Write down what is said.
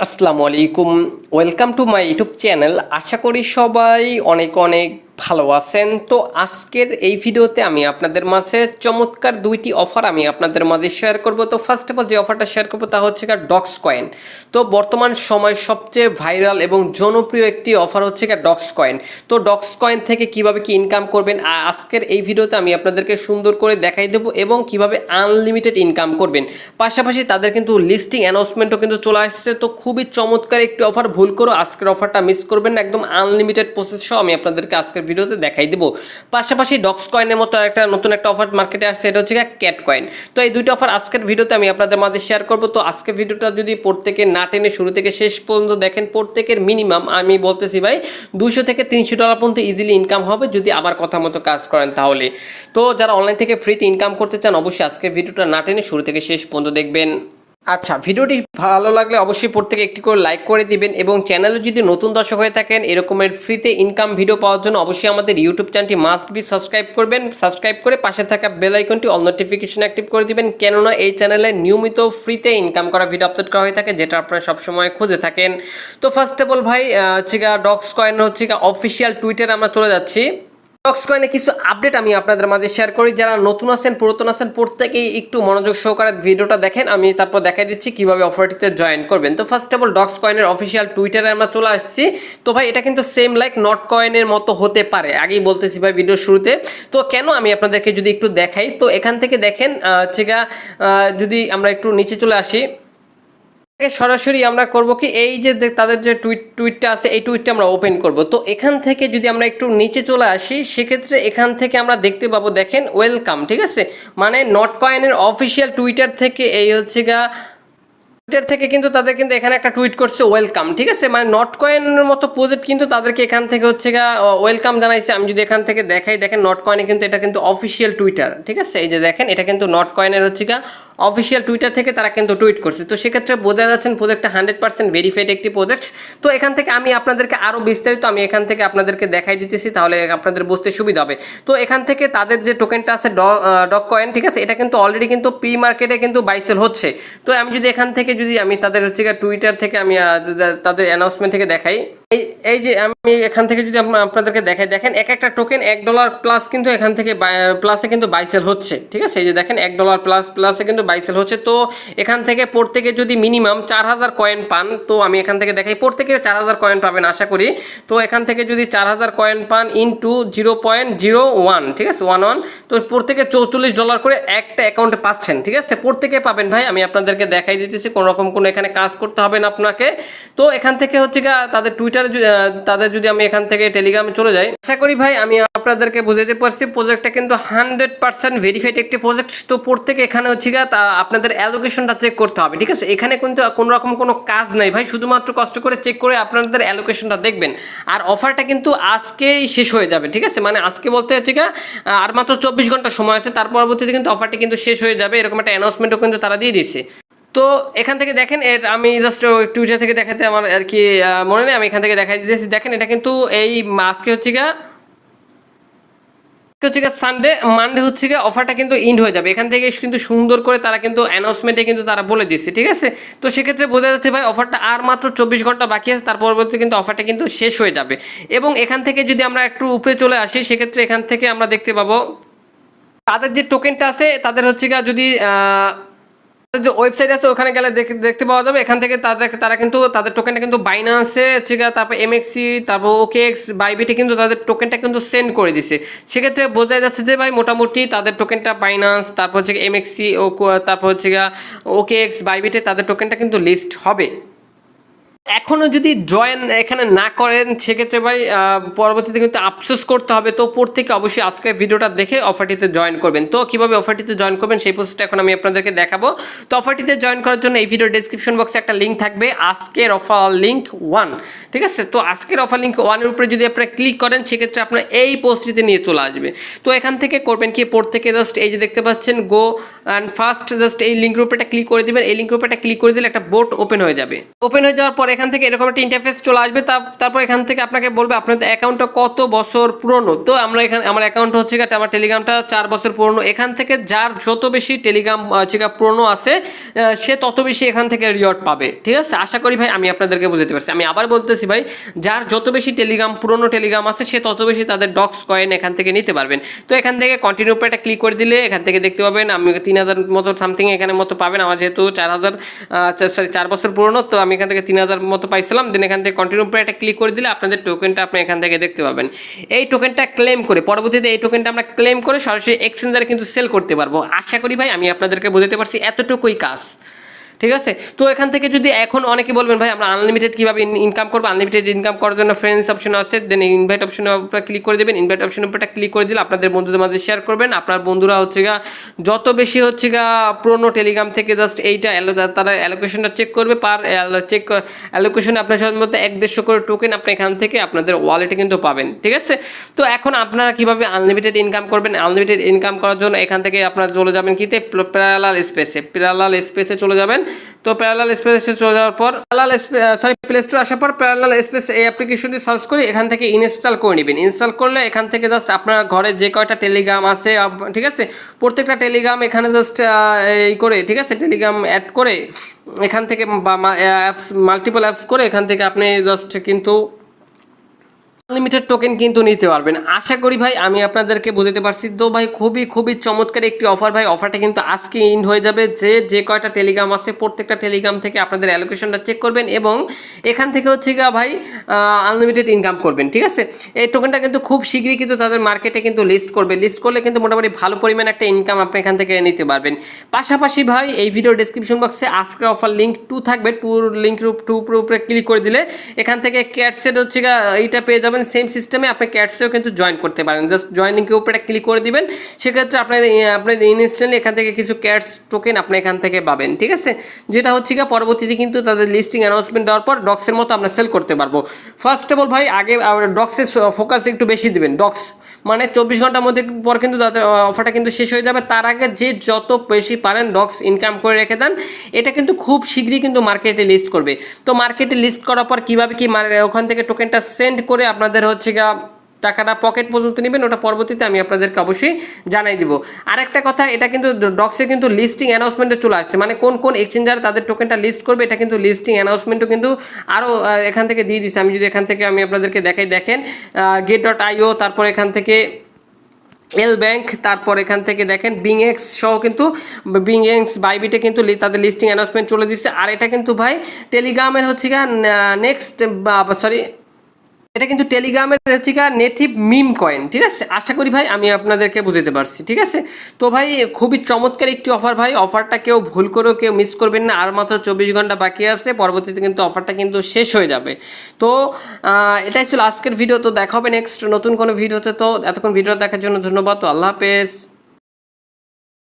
আসসালামু আলাইকুম। Welcome to my YouTube channel আশা করি সবাই অনেক অনেক ভালো আছেন। তো আজকের এই ভিডিওতে আমি আপনাদের মাঝে চমৎকার দুইটি অফার আমি আপনাদের মাঝে শেয়ার করব। তো ফার্স্ট অফ অল যে অফারটা শেয়ার করব তা হচ্ছে গা ডক্স কয়েন তো বর্তমান সময় সবচেয়ে ভাইরাল এবং জনপ্রিয় একটি অফার হচ্ছে গা ডক্স কয়েন তো ডক্স কয়েন থেকে কীভাবে কি ইনকাম করবেন? আজকের এই ভিডিওতে আমি আপনাদেরকে সুন্দর করে দেখাই দেবো এবং কীভাবে আনলিমিটেড ইনকাম করবেন। পাশাপাশি তাদের কিন্তু লিস্টিং অ্যানাউন্সমেন্টও কিন্তু চলে আসছে। তো খুবই চমৎকার একটি অফার ভুল করো আজকের অফারটা মিস করবেন একদম আনলিমিটেড প্রসেস সহ আমি আপনাদেরকে আজকের ভিডিওতে দেখাই দেবো। পাশাপাশি ডক্স কয়েনের মতো একটা নতুন একটা অফার মার্কেটে আসছে, এটা হচ্ছে ক্যাট কয়েন তো এই দুইটা অফার আজকের ভিডিওতে আমি আপনাদের মাঝে শেয়ার করব। তো আজকের ভিডিওটা যদি প্রত্যেকে না টেনে শুরু থেকে শেষ পর্যন্ত দেখেন, প্রত্যেকের মিনিমাম আমি বলতেছি ভাই দুশো থেকে তিনশো ডলার পর্যন্ত ইজিলি ইনকাম হবে যদি আবার কথা মতো কাজ করেন তাহলে। তো যারা অনলাইন থেকে ফ্রিতে ইনকাম করতে চান, অবশ্যই আজকের ভিডিওটা না টেনে শুরু থেকে শেষ পর্যন্ত দেখবেন। আচ্ছা ভিডিওটি ভালো লাগলে অবশ্যই প্রত্যেকে একটি করে লাইক করে দিবেন এবং চ্যানেলে যদি নতুন দর্শক হয়ে থাকেন, এরকমের ফ্রিতে ইনকাম ভিডিও পাওয়ার জন্য অবশ্যই আমাদের ইউটিউব চ্যানেলটি মাস্ট বি সাবস্ক্রাইব করবেন। সাবস্ক্রাইব করে পাশে থাকা বেল আইকনটি অল নোটিফিকেশন অ্যাক্টিভ করে দিবেন, কেননা এই চ্যানেলে নিয়মিত ফ্রিতে ইনকাম করা ভিডিও আপলোড করা হয়ে থাকে, যেটা আপনারা সবসময় খুঁজে থাকেন। তো ফার্স্ট অফ অল ভাই হচ্ছে ডক্স কয়েন হচ্ছে অফিসিয়াল টুইটারে আমরা চলে যাচ্ছি। স্টক্স কয়েনে কিছু আপডেট আমি আপনাদের মাঝে শেয়ার করি। যারা নতুন আছেন, পুরাতন আছেন, প্রত্যেকেই একটু মনোযোগ সহকারে ভিডিওটা দেখেন। আমি তারপর দেখাই দিচ্ছি কীভাবে অফারটিতে জয়েন করবেন। তো ফার্স্ট অফ অল ডক্স কয়েনের অফিসিয়াল টুইটারে আমরা চলে আসছি। তো ভাই, এটা কিন্তু সেম লাইক নট কয়েনের মতো হতে পারে। আগেই বলতেছি ভাই ভিডিও শুরুতে। তো কেন আমি আপনাদেরকে যদি একটু দেখাই? তো এখান থেকে দেখেন হচ্ছে যদি আমরা একটু নিচে চলে আসি। সরাসরি আমরা করব কি? এই যে তাদের যে টুইট, টুইটটা আছে, এই টুইটটা আমরা ওপেন করব। তো এখান থেকে যদি আমরা একটু নিচে চলে আসি, সেক্ষেত্রে এখান থেকে আমরা দেখতে পাবো, দেখেন ওয়েলকাম ঠিক আছে? মানে নট কয়েনের অফিসিয়াল টুইটার থেকে এই হচ্ছে গা টুইটার থেকে কিন্তু তাদের কিন্তু এখানে একটা টুইট করছে ওয়েলকাম ঠিক আছে? মানে নট কয়েনের মতো প্রজেক্ট কিন্তু তাদেরকে এখান থেকে হচ্ছে গা ওয়েলকাম জানাইছে। আমি যদি এখান থেকে দেখাই, দেখেন নট কয়েনে কিন্তু এটা কিন্তু অফিসিয়াল টুইটার ঠিক আছে? এই যে দেখেন, এটা কিন্তু নট কয়েনের হচ্ছে গা অফিসিয়াল টুইটার থেকে তারা কিন্তু টুইট করছে। তো সেক্ষেত্রে বোঝা যাচ্ছেন প্রজেক্টটা হান্ড্রেড পার্সেন্ট ভেরিফাইড একটি প্রজেক্ট। তো এখান থেকে আমি আপনাদেরকে আরও বিস্তারিত আমি এখান থেকে আপনাদেরকে দেখাই দিতেছি, তাহলে আপনাদের বুঝতে সুবিধা হবে। তো এখান থেকে তাদের যে টোকেনটা আছে ডক কয়েন ঠিক আছে? এটা কিন্তু অলরেডি কিন্তু প্রি মার্কেটে কিন্তু বাইসেল হচ্ছে। তো আমি যদি এখান থেকে যদি আমি তাদের হচ্ছে টুইটার থেকে আমি তাদের অ্যানাউন্সমেন্ট থেকে দেখাই। এই এই যে আমি এখান থেকে যদি আপনাদেরকে দেখাই, দেখেন এক একটা টোকেন এক ডলার প্লাস কিন্তু এখান থেকে প্লাসে কিন্তু বাইসেল হচ্ছে, ঠিক আছে? এই যে দেখেন এক ডলার প্লাস প্লাসে কিন্তু বাইসেল হচ্ছে। তো এখান থেকে প্রত্যেকে যদি মিনিমাম চার হাজার কয়েন পান, তো আমি এখান থেকে দেখাই, প্রত্যেকে চার হাজার কয়েন পাবেন আশা করি। তো এখান থেকে যদি চার হাজার কয়েন পান into zero point zero one ঠিক আছে? ওয়ান ওয়ান তো প্রত্যেকে চৌচল্লিশ ডলার করে একটা অ্যাকাউন্টে পাচ্ছেন, ঠিক আছে? প্রত্যেকে পাবেন ভাই, আমি আপনাদেরকে দেখাই দিতেছি কোনো রকম কোনো এখানে কাজ করতে হবে না আপনাকে। তো এখান থেকে হচ্ছে তাদের টুইটারে যদি, তাদের যদি আমি এখান থেকে টেলিগ্রামে চলে যাই আশা করি ভাই আমি আপনাদেরকে বুঝাতে পারছি প্রজেক্টটা কিন্তু হান্ড্রেড পার্সেন্ট ভেরিফাইড একটি প্রজেক্ট তো প্রত্যেকে এখানে হচ্ছে গা তা আপনাদের অ্যালোকেশনটা চেক করতে হবে ঠিক আছে? এখানে কিন্তু কোনো রকম কোনো কাজ নাই ভাই শুধুমাত্র কষ্ট করে চেক করে আপনাদের অ্যালোকেশনটা দেখবেন। আর অফারটা কিন্তু আজকেই শেষ হয়ে যাবে ঠিক আছে? মানে আজকে বলতে হচ্ছে গা আর মাত্র চব্বিশ ঘণ্টা সময় আছে তার পরবর্তীতে কিন্তু অফারটি কিন্তু শেষ হয়ে যাবে এরকম একটা অ্যানাউন্সমেন্টও কিন্তু তারা দিয়ে দিচ্ছে তো এখান থেকে দেখেন, এর আমি জাস্ট টুইটার থেকে দেখাতে আমার আর কি মনে নেই, আমি এখান থেকে দেখাই দিতেছি। দেখেন, এটা কিন্তু এই আজকে হচ্ছে গা হচ্ছে গিয়ে সানডে মানডে হচ্ছে গিয়ে অফারটা কিন্তু ইন্ড হয়ে যাবে। এখান থেকে কিন্তু সুন্দর করে তারা কিন্তু অ্যানাউন্সমেন্টে কিন্তু তারা বলে দিচ্ছে, ঠিক আছে? তো সেক্ষেত্রে বোঝা যাচ্ছে ভাই অফারটা আর মাত্র চব্বিশ ঘণ্টা বাকি আছে, তার পরবর্তী কিন্তু অফারটা কিন্তু শেষ হয়ে যাবে। এবং এখান থেকে যদি আমরা একটু উপরে চলে আসি, সেক্ষেত্রে এখান থেকে আমরা দেখতে পাবো, তাদের যে টোকেনটা আছে, তাদের হচ্ছে গিয়ে যদি যে ওয়েবসাইট আছে, ওখানে গেলে দেখতে পাওয়া যাবে। এখান থেকে তাদের, তারা কিন্তু, তাদের টোকেনটা কিন্তু বাইনান্সে ঠিক আছে তারপর এমএক্সি তারপর ওকে এক্স বাইবিটে কিন্তু তাদের টোকেনটা কিন্তু সেন্ড করে দিছে। সেক্ষেত্রে বোঝা যাচ্ছে যে ভাই, মোটামুটি তাদের টোকেনটা বাইনান্স তারপর হচ্ছে এমএক্সি ও, তারপর হচ্ছে ওকেএক্স ওকে এক্স বাইবিটে তাদের টোকেনটা কিন্তু লিস্ট হবে। এখনও যদি জয়েন এখানে না করেন, সেক্ষেত্রে ভাই পরবর্তীতে কিন্তু আফসোস করতে হবে। তো প্রত্যেকে অবশ্যই আজকের ভিডিওটা দেখে অফারটিতে জয়েন করবেন। তো কীভাবে অফারটিতে জয়েন করবেন, সেই প্রসেসটা এখন আমি আপনাদেরকে দেখাবো। তো অফারটিতে জয়েন করার জন্য এই ভিডিও ডিসক্রিপশন বক্সে একটা লিঙ্ক থাকবে, আজকের অফার লিঙ্ক ওয়ান ঠিক আছে? তো আজকের অফার লিঙ্ক ওয়ানের উপরে যদি আপনারা ক্লিক করেন, সেক্ষেত্রে আপনার এই পোস্টটিতে নিয়ে চলে আসবে। তো এখান থেকে করবেন কি প্রত্যেকে জাস্ট এই যে দেখতে পাচ্ছেন গো অ্যান্ড ফার্স্ট জাস্ট এই লিঙ্কের উপরে ক্লিক করে দিবেন। এই লিঙ্কের উপরে ক্লিক করে দিলে একটা বোট ওপেন হয়ে যাবে। ওপেন হয়ে যাওয়ার পর এখান থেকে এরকম একটা ইন্টারফেস চলে আসবে তারপর এখান থেকে আপনাকে বলবে আপনার অ্যাকাউন্টটা কত বছর পুরনো। তো আমরা এখানে আমার অ্যাকাউন্ট হচ্ছে গিয়ে আমার টেলিগ্রামটা চার বছর পুরনো। এখান থেকে যার যত বেশি টেলিগ্রাম হচ্ছে পুরনো আছে সে তত বেশি এখান থেকে রিওয়ার্ড পাবে। ঠিক আছে? আশা করি ভাই আমি আপনাদেরকে বুঝতে পারছি। আমি আবার বলতেছি ভাই, যার যত বেশি টেলিগ্রাম পুরনো টেলিগ্রাম আছে, সে তত বেশি তাদের ডক্স কয়েন এখান থেকে নিতে পারবেন। তো এখান থেকে কন্টিনিউ উপরে একটা ক্লিক করে দিলে এখান থেকে দেখতে পাবেন, আমি তিন হাজার মতো সামথিং এখানে মতো পাবেন। আমার যেহেতু চার হাজার সরি চার বছর পুরনো, তো আমি এখান থেকে তিন হাজার মতো পাইছিলাম দেন এখান থেকে কন্টিনিউ উপরে একটা ক্লিক করে দিলে আপনাদের টোকেনটা আপনি এখান থেকে দেখতে পাবেন। এই টোকেনটা ক্লেম করে, পরবর্তীতে এই টোকেনটা আমরা ক্লেম করে সরাসরি এক্সচেঞ্জারে কিন্তু সেল করতে পারব। আশা করি ভাই, আমি আপনাদেরকে বোঝাতে পারছি এতটুকুই কাজ। ঠিক আছে? তো এখান থেকে যদি এখন অনেকে বলবেন, ভাই, আমরা আনলিমিটেড কীভাবে ইনকাম করব? আনলিমিটেড ইনকাম করার জন্য ফ্রেন্ডস অপশন আছে দেন ইনভাইট অপশনের উপরে ক্লিক করে দেবেন। ইনভাইট অপশনের উপরে ক্লিক করে দিলে আপনাদের বন্ধুদের মাঝে শেয়ার করবেন। আপনার বন্ধুরা হচ্ছে গা যত বেশি হচ্ছে গা পুরোনো টেলিগ্রাম থেকে জাস্ট এইটা তারা অ্যালোকেশনটা চেক করবে পার চেক অ্যালোকেশনে আপনার সাথে মধ্যে এক দেড়শো করে টোকেন আপনি এখান থেকে আপনাদের ওয়ালেটে কিন্তু পাবেন। ঠিক আছে? তো এখন আপনারা কীভাবে আনলিমিটেড ইনকাম করবেন? আনলিমিটেড ইনকাম করার জন্য এখান থেকে আপনারা চলে যাবেন কিতে? প্যারালাল স্পেসে প্যারালাল স্পেসে চলে যাবেন। তো প্যারালাল স্পেস এসে চলে যাওয়ার পর প্যারালাল সরি প্লে স্টোর আসার পর প্যারালাল স্পেস এই অ্যাপ্লিকেশনটি সার্চ করে এখান থেকে ইনস্টল করে নেবেন। ইনস্টল করলে এখান থেকে জাস্ট আপনার ঘরে যে কয়টা টেলিগ্রাম আছে ঠিক আছে? প্রত্যেকটা টেলিগ্রাম এখানে জাস্ট এই করে, ঠিক আছে? টেলিগ্রাম অ্যাড করে এখান থেকে অ্যাপস মাল্টিপল অ্যাপস করে এখান থেকে আপনি জাস্ট কিন্তু আনলিমিটেড টোকেন কিন্তু নিতে পারবেন। আশা করি ভাই, আমি আপনাদেরকে বোঝাতে পারছি। তো ভাই, খুবই খুবই চমৎকার একটি অফার ভাই। অফারটা কিন্তু আজকে ইন হয়ে যাবে। যে যে কয়টা টেলিগ্রাম আছে, প্রত্যেকটা টেলিগ্রাম থেকে আপনাদের অ্যালোকেশনটা চেক করবেন এবং এখান থেকে হচ্ছে গা ভাই আনলিমিটেড ইনকাম করবেন, ঠিক আছে? এই টোকেনটা কিন্তু খুব শীঘ্রই কিন্তু তাদের মার্কেটে কিন্তু লিস্ট করবে। লিস্ট করলে কিন্তু মোটামুটি ভালো পরিমাণ একটা ইনকাম আপনি এখান থেকে নিতে পারবেন। পাশাপাশি ভাই, এই ভিডিও ডিসক্রিপশন বক্সে আজকের অফার লিঙ্ক টু থাকবে। টুর লিঙ্ক টু উপরে ক্লিক করে দিলে এখান থেকে ক্যাটসেট হচ্ছে এইটা পেয়ে যাবেন। সেম সিস্টেমে আপনি ক্যাটসেও কিন্তু জয়েন করতে পারেন। জাস্ট জয়েন লিঙ্কের উপরে ক্লিক করে দিবেন। সেক্ষেত্রে আপনার আপনার ইনস্ট্যান্টলি এখান থেকে কিছু ক্যাটস টোকেন আপনি এখান থেকে পাবেন, ঠিক আছে? যেটা হচ্ছে গিয়ে পরবর্তীতে কিন্তু তাদের লিস্টিং অ্যানাউন্সমেন্ট দেওয়ার পর ডক্সের মতো আমরা সেল করতে পারব। ফার্স্ট অফ অল ভাই, আগে ডক্সের ফোকাস একটু বেশি দিবেন। ডক্স মানে চব্বিশ ঘণ্টার মধ্যে পর কিন্তু তাদের অফারটা কিন্তু শেষ হয়ে যাবে। তার আগে যে যত বেশি পারেন ডক্স ইনকাম করে রেখে দেন, এটা কিন্তু খুব শীঘ্রই কিন্তু মার্কেটে লিস্ট করবে। তো মার্কেটে লিস্ট করার পর কীভাবে কি মার- ওখান থেকে টোকেনটা সেন্ড করে আপনাদের হচ্ছে গা টাকাটা পকেট পর্যন্ত নেবেন, ওটা পরবর্তীতে আমি আপনাদেরকে অবশ্যই জানাই দিব। আর একটা কথা, এটা কিন্তু ডক্সে কিন্তু লিস্টিং অ্যানাউন্সমেন্টে চলে আসছে। মানে কোন কোন এক্সচেঞ্জার তাদের টোকেনটা লিস্ট করবে, এটা কিন্তু লিস্টিং অ্যানাউন্সমেন্টও কিন্তু আরও এখান থেকে দিয়ে দিচ্ছে আমি যদি এখান থেকে আমি আপনাদেরকে দেখাই, দেখেন গেট ডট আইও তারপর এখান থেকে এল ব্যাংক তারপর এখান থেকে দেখেন বিং এক্স সহ কিন্তু বিং এক্স বাইবিটে কিন্তু তাদের লিস্টিং অ্যানাউন্সমেন্ট চলে দিচ্ছে আর এটা কিন্তু ভাই টেলিগ্রামের হচ্ছে গা নেক্সট সরি এটা কিন্তু টেলিগ্রামের গা নেটিভ মিম কয়েন, ঠিক আছে? আশা করি ভাই আমি আপনাদেরকে বুঝতে পারছি, ঠিক আছে? তো ভাই, খুবই চমৎকার একটি অফার ভাই অফারটা কেউ ভুল করেও কেউ মিস করবেন না, আর মাত্র চব্বিশ ঘণ্টা বাকি আছে, পরবর্তীতে কিন্তু অফারটা কিন্তু শেষ হয়ে যাবে। তো এটাই ছিল আজকের ভিডিও তো দেখা হবে নেক্সট নতুন কোনো ভিডিওতে তো এতক্ষণ ভিডিও দেখার জন্য ধন্যবাদ, তো আল্লাহ হাফেজ।